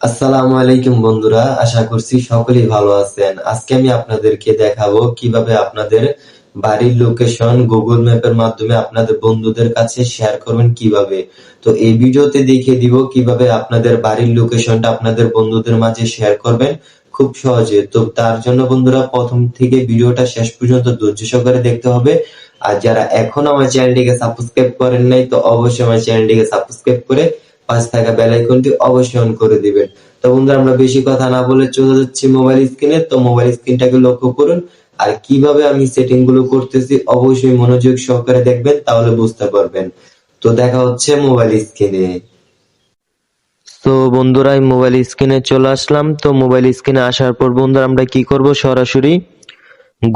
আসসালামু আলাইকুম বন্ধুরা, আশা করছি সকলেই ভালো আছেন। আজকে আমি আপনাদেরকে দেখাবো কীভাবে আপনাদের বাড়ির লোকেশন গুগল ম্যাপের মাধ্যমে আপনাদের বন্ধুদের কাছে শেয়ার করবেন কীভাবে। তো এই ভিডিওতে দেখিয়ে দিব কীভাবে আপনাদের বাড়ির লোকেশনটা আপনাদের বন্ধুদের মাঝে শেয়ার করবেন খুব সহজে। তো তার জন্য বন্ধুরা, প্রথম থেকে ভিডিওটা শেষ পর্যন্ত ধৈর্য সহকারে দেখতে হবে। আর যারা এখন আমার চ্যানেলটিকে সাবস্ক্রাইব করেন নাই, তো অবশ্যই আমার চ্যানেলটিকে সাবস্ক্রাইব করে পাশে থাকা বেল আইকনটি অবশ্যই অন করে দিবেন। তো বন্ধুরা, আমরা বেশি কথা না বলে চলে যাচ্ছি মোবাইল স্ক্রিনে তো মোবাইল স্ক্রিনটাকে লক্ষ্য করুন। আর কীভাবে আমি সেটিংগুলো করতেছি, অবশ্যই মনোযোগ সহকারে দেখবেন, তাহলে বুঝতে পারবেন। তো দেখা হচ্ছে মোবাইল স্ক্রিনে তো বন্ধুরা মোবাইল স্ক্রিনে চলে আসলাম। তো মোবাইল স্ক্রিনে আসার পর বন্ধুরা, আমরা কি করব? সরাসরি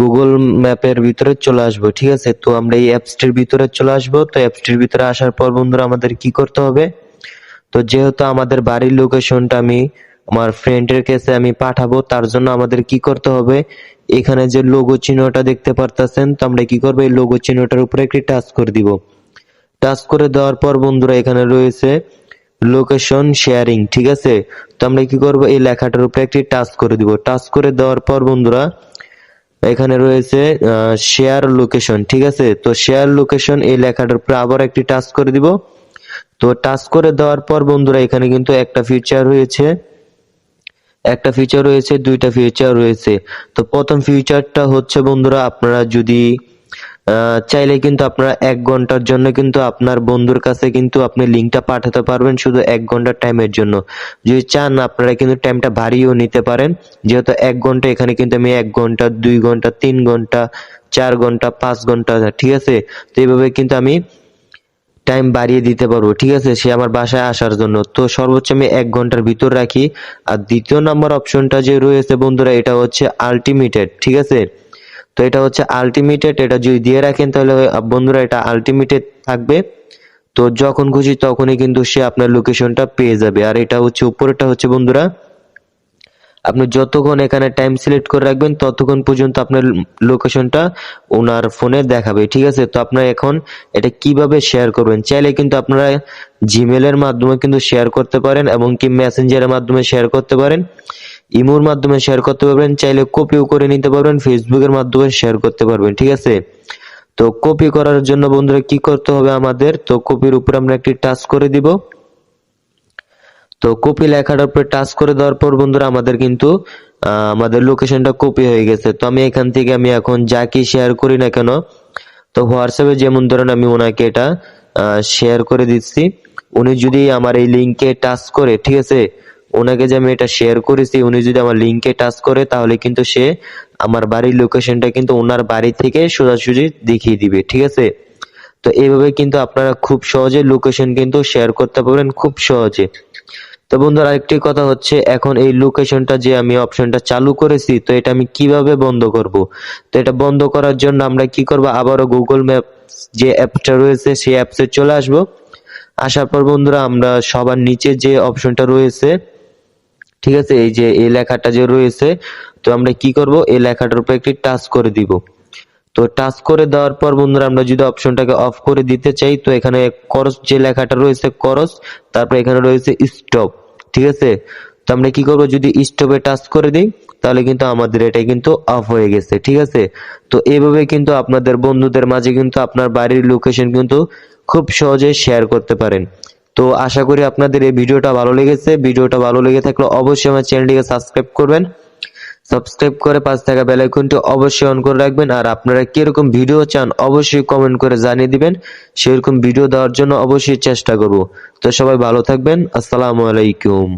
গুগল ম্যাপের ভিতরে চলে আসব, ঠিক আছে? তো আমরা এই অ্যাপসটির ভিতরে চলে আসব। তো অ্যাপসটির ভিতরে আসার পর বন্ধুরা, আমাদের কি করতে হবে? তো যেহেতু আমাদের বাড়ির লোকেশনটা আমি, আমার ফ্রেন্ডের কাছে আমি পাঠাবো, তার জন্য আমাদের কি করতে হবে? এখানে যে লোগো চিহ্নটা দেখতে পারতেছেন, তো আমরা কি করব? এই লোগো চিহ্নটার উপরে একটি টাচ করে দিব। টাচ করে দেওয়ার পর বন্ধুরা এখানে রয়েছে লোকেশন শেয়ারিং ঠিক আছে? তো আমরা কি করব? এই লেখাটার উপরে একটি টাচ করে দিব। টাচ করে দেওয়ার পর বন্ধুরা, এখানে রয়েছে শেয়ার লোকেশন ঠিক আছে? তো শেয়ার লোকেশন এই লেখাটার উপরে আবার একটি টাচ করে দিব। তো টাচ করে দেওয়ার পর বন্ধুরা, এখানে কিন্তু একটা ফিচার রয়েছে। একটা ফিচার রয়েছে, দুইটা ফিচার রয়েছে। তো প্রথম ফিচারটা হচ্ছে বন্ধুরা, আপনারা যদি চাইলে কিন্তু আপনারা এক ঘণ্টার জন্য কিন্তু আপনার বন্ধুর কাছে কিন্তু আপনি লিঙ্কটা পাঠাতে পারবেন শুধু এক ঘণ্টার টাইমের জন্য। যদি চান, আপনারা কিন্তু টাইমটা বাড়িয়েও নিতে পারেন। যেহেতু এক ঘণ্টা, এখানে কিন্তু আমি এক ঘণ্টা, দুই ঘণ্টা, তিন ঘণ্টা, চার ঘণ্টা, পাঁচ ঘণ্টা, ঠিক আছে? তো এইভাবে কিন্তু আমি টাইম বাড়িয়ে দিতে পারব, ঠিক আছে? সে আমার বাসায় আসার জন্য। তো সর্বোচ্চ আমি এক ঘণ্টার ভিতর রাখি। আর দ্বিতীয় নাম্বার অপশনটা যে রয়েছে বন্ধুরা, এটা হচ্ছে আলটিমেটেড ঠিক আছে? তো এটা হচ্ছে আলটিমেটেড এটা যদি দিয়ে রাখেন তাহলে বন্ধুরা, এটা আলটিমেটেড থাকবে। তো যখন খুশি তখনই কিন্তু সে আপনার লোকেশনটা পেয়ে যাবে। আর এটা হচ্ছে উপরেটা হচ্ছে বন্ধুরা আপনি যতক্ষণ এখানে টাইম সিলেক্ট করে রাখবেন, ততক্ষণ পর্যন্ত আপনার লোকেশনটা ওনার ফোনে দেখাবে, ঠিক আছে? তো আপনারা এখন এটা কীভাবে শেয়ার করবেন? চাইলে কিন্তু আপনারা জিমেলের মাধ্যমে কিন্তু শেয়ার করতে পারেন এবং কি মেসেঞ্জারের মাধ্যমে শেয়ার করতে পারেন। ইমোর মাধ্যমে শেয়ার করতে পারবেন, চাইলে কপিও করে নিতে পারবেন ফেসবুকের মাধ্যমে শেয়ার করতে পারবেন, ঠিক আছে? তো কপি করার জন্য বন্ধুরা কি করতে হবে আমাদের? তো কপির উপর আমরা একটি টাচ করে দিব। তো কপি লেখাটার উপরে টাচ করে দেওয়ার পর বন্ধুরা আমাদের কিন্তু আমাদের লোকেশনটা কপি হয়ে গেছে। তো আমি এখান থেকে আমি এখন যা কি শেয়ার করি না কেন, তো হোয়াটসঅ্যাপে যেমন ধরেন আমি ওনাকে এটা শেয়ার করে দিচ্ছি। উনি যদি আমার এই লিঙ্কে টাচ করে, ঠিক আছে? ওনাকে যে আমি এটা শেয়ার করেছি, উনি যদি আমার লিঙ্কে টাচ করে, তাহলে কিন্তু সে আমার বাড়ির লোকেশনটা কিন্তু ওনার বাড়ি থেকে সোজাসুজি দেখিয়ে দিবে, ঠিক আছে? তো এইভাবে কিন্তু আপনারা খুব সহজে লোকেশন কিন্তু শেয়ার করতে পারবেন, খুব সহজে। তো বন্ধুরা, আরেকটি কথা হচ্ছে, এখন এই লোকেশনটা যে আমি অপশনটা চালু করেছি, তো এটা আমি কীভাবে বন্ধ করব? তো এটা বন্ধ করার জন্য আমরা কি করব? আবারও গুগল ম্যাপ যে অ্যাপটা রয়েছে, সেই অ্যাপসে চলে আসব। আসার পর বন্ধুরা, আমরা সবার নিচে যে অপশনটা রয়েছে, ঠিক আছে? এই যে, এই লেখাটা যে রয়েছে, তো আমরা কি করব? এই লেখাটার উপর একটি টাচ করে দিব। তো টাচ করে দেওয়ার পর বন্ধুরা, আমরা যদি অপশনটাকে অফ করে দিতে চাই, তো এখানে করস যে লেখাটা রয়েছে করস তারপর এখানে রয়েছে স্টপ ঠিক আছে? তো আমরা কি করব, যদি স্টপে টাচ করে দিই, তাহলে কিন্তু আমাদের এটা কিন্তু অফ হয়ে গেছে, ঠিক আছে? তো এইভাবে কিন্তু আপনাদের বন্ধুদের মাঝে কিন্তু আপনার বাড়ির লোকেশন কিন্তু খুব সহজে শেয়ার করতে পারেন। তো আশা করি আপনাদের এই ভিডিওটা ভালো লেগেছে। ভিডিওটা ভালো লেগে থাকলে অবশ্যই আমার চ্যানেলটিকে সাবস্ক্রাইব করবেন। সাবস্ক্রাইব করে পাঁচ থাকা বেল আইকনটি অবশ্যই অন করে রাখবেন। আর আপনারা কীরকম ভিডিও চান অবশ্যই কমেন্ট করে জানিয়ে দিবেন। সেরকম ভিডিও দেওয়ার জন্য অবশ্যই চেষ্টা করব। তো সবাই ভালো থাকবেন। আসসালামু আলাইকুম।